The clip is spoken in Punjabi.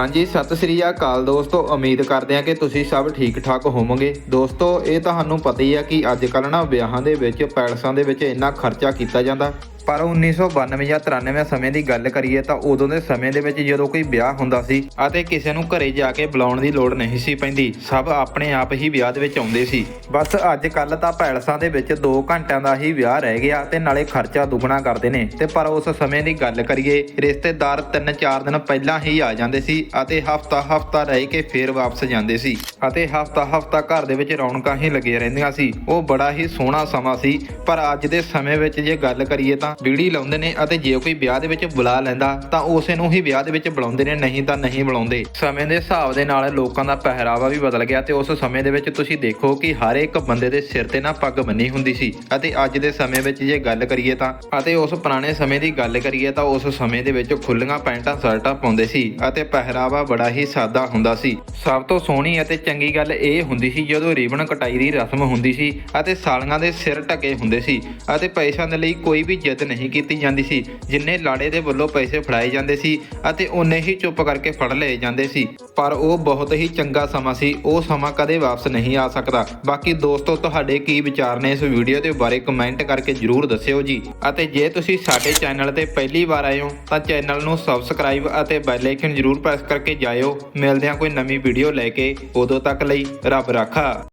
ਹਾਂਜੀ, ਸਤਿ ਸ੍ਰੀ ਅਕਾਲ ਦੋਸਤੋ। ਉਮੀਦ ਕਰਦੇ ਹਾਂ ਕਿ ਤੁਸੀਂ ਸਭ ਠੀਕ ਠਾਕ ਹੋਵੋਗੇ। ਦੋਸਤੋ, ਇਹ ਤੁਹਾਨੂੰ ਪਤਾ ਹੀ ਹੈ ਕਿ ਅੱਜ ਕੱਲ੍ਹ ਨਾ ਵਿਆਹਾਂ ਦੇ ਵਿੱਚ, ਪੈਲਸਾਂ ਦੇ ਵਿੱਚ ਇੰਨਾ ਖਰਚਾ ਕੀਤਾ ਜਾਂਦਾ। ਪਰ 1992 ਜਾਂ 93 ਸਮੇਂ ਦੀ ਗੱਲ ਕਰੀਏ ਤਾਂ ਉਦੋਂ ਦੇ ਸਮੇਂ ਦੇ ਵਿੱਚ ਜਦੋਂ ਕੋਈ ਵਿਆਹ ਹੁੰਦਾ ਸੀ ਅਤੇ ਕਿਸੇ ਨੂੰ ਘਰੇ ਜਾ ਕੇ ਬੁਲਾਉਣ ਦੀ ਲੋੜ ਨਹੀਂ ਸੀ ਪੈਂਦੀ, ਸਭ ਆਪਣੇ ਆਪ ਹੀ ਵਿਆਹ ਦੇ ਵਿੱਚ ਆਉਂਦੇ ਸੀ। ਬਸ ਅੱਜ ਕੱਲ ਤਾਂ ਪੈਲਸਾਂ ਦੇ ਵਿੱਚ 2 ਘੰਟਿਆਂ ਦਾ ਹੀ ਵਿਆਹ ਰਹਿ ਗਿਆ ਤੇ ਨਾਲੇ ਖਰਚਾ ਦੁੱਗਣਾ ਕਰਦੇ ਨੇ। ਤੇ ਪਰ ਉਸ ਸਮੇਂ ਦੀ ਗੱਲ ਕਰੀਏ, ਰਿਸ਼ਤੇਦਾਰ 3-4 ਦਿਨ ਪਹਿਲਾਂ ਹੀ ਆ ਜਾਂਦੇ ਸੀ ਅਤੇ ਹਫਤਾ ਹਫਤਾ ਰਹਿ ਕੇ ਫੇਰ ਵਾਪਸ ਜਾਂਦੇ ਸੀ ਅਤੇ ਹਫਤਾ ਹਫਤਾ ਘਰ ਦੇ ਵਿੱਚ ਰੌਣਕਾਂ ਹੀ ਲੱਗੀਆਂ ਰਹਿੰਦੀਆਂ ਸੀ। ਉਹ ਬੜਾ ਹੀ ਸੋਹਣਾ ਸਮਾਂ ਸੀ, ਪਰ ਅੱਜ ਦੇ ਸਮੇਂ ਵਿੱਚ ਜੇ ਗੱਲ ਕਰੀਏ ਤਾਂ ਵੀੜੀ ਲਾਉਂਦੇ ਨੇ ਅਤੇ ਜੇ ਕੋਈ ਵਿਆਹ ਦੇ ਵਿੱਚ ਬੁਲਾ ਲੈਂਦਾ ਤਾਂ ਉਸੇ ਨੂੰ ਹੀ ਵਿਆਹ ਦੇ ਵਿੱਚ ਬੁਲਾਉਂਦੇ ਨੇ, ਨਹੀਂ ਤਾਂ ਨਹੀਂ ਬੁਲਾਉਂਦੇ। ਸਮੇਂ ਦੇ ਹਿਸਾਬ ਦੇ ਨਾਲ ਲੋਕਾਂ ਦਾ ਪਹਿਰਾਵਾ ਵੀ ਬਦਲ ਗਿਆ ਤੇ ਉਸ ਸਮੇਂ ਦੇ ਵਿੱਚ ਤੁਸੀਂ ਦੇਖੋ ਕਿ ਹਰ ਇੱਕ ਬੰਦੇ ਦੇ ਸਿਰ ਤੇ ਨਾ ਪੱਗ ਬੰਨੀ ਹੁੰਦੀ ਸੀ ਅਤੇ ਅੱਜ ਦੇ ਸਮੇਂ ਵਿੱਚ ਜੇ ਗੱਲ ਕਰੀਏ ਤਾਂ ਅਤੇ ਉਸ ਪੁਰਾਣੇ ਸਮੇਂ ਦੀ ਗੱਲ ਕਰੀਏ ਤਾਂ ਉਸ ਸਮੇਂ ਦੇ ਵਿੱਚ ਖੁੱਲੀਆਂ ਪੈਂਟਾਂ, ਸ਼ਰਟਾਂ ਪਾਉਂਦੇ ਸੀ ਅਤੇ ਪਹਿਰਾਵਾ ਬੜਾ ਹੀ ਸਾਦਾ ਹੁੰਦਾ ਸੀ। ਸਭ ਤੋਂ ਸੋਹਣੀ ਅਤੇ ਚੰਗੀ ਗੱਲ ਇਹ ਹੁੰਦੀ ਸੀ ਜਦੋਂ ਰੀਬਨ ਕਟਾਈ ਦੀ ਰਸਮ ਹੁੰਦੀ ਸੀ ਅਤੇ ਸਾਲੀਆਂ ਦੇ ਸਿਰ ਢਕੇ ਹੁੰਦੇ ਸੀ ਅਤੇ ਪੈਸਿਆਂ ਦੇ ਲਈ ਕੋਈ ਵੀ ਜਿੱਦ ਨਹੀਂ ਕੀਤੀ ਜਾਂਦੀ ਸੀ, ਜਿੰਨੇ ਲਾੜੇ ਦੇ ਵੱਲੋਂ ਪੈਸੇ ਫੜਾਏ ਜਾਂਦੇ ਸੀ ਅਤੇ ਉਨੇ ਹੀ ਚੁੱਪ ਕਰਕੇ ਫੜ ਲਏ ਜਾਂਦੇ ਸੀ। ਪਰ ਉਹ ਬਹੁਤ ਹੀ ਚੰਗਾ ਸਮਾਂ ਸੀ, ਉਹ ਸਮਾਂ ਕਦੇ ਵਾਪਸ ਨਹੀਂ ਆ ਸਕਦਾ। ਬਾਕੀ ਦੋਸਤੋ, ਤੁਹਾਡੇ ਕੀ ਵਿਚਾਰ ਨੇ ਇਸ ਵੀਡੀਓ ਦੇ ਬਾਰੇ ਕਮੈਂਟ ਕਰਕੇ ਜਰੂਰ ਦੱਸਿਓ ਜੀ। ਅਤੇ ਜੇ ਤੁਸੀਂ ਸਾਡੇ ਚੈਨਲ ਤੇ ਪਹਿਲੀ ਵਾਰ ਆਏ ਹੋ, ਤਾਂ ਚੈਨਲ ਨੂੰ ਸਬਸਕ੍ਰਾਈਬ ਅਤੇ ਬੈਲ ਆਈਕਨ ਜਰੂਰ ਪ੍ਰੈਸ ਕਰਕੇ ਜਾਇਓ। ਮਿਲਦੇ ਹਾਂ ਕੋਈ ਨਵੀਂ ਵੀਡੀਓ ਲੈ ਕੇ। ਉਦੋਂ ਤੱਕ ਲਈ ਰੱਬ ਰਾਖਾ।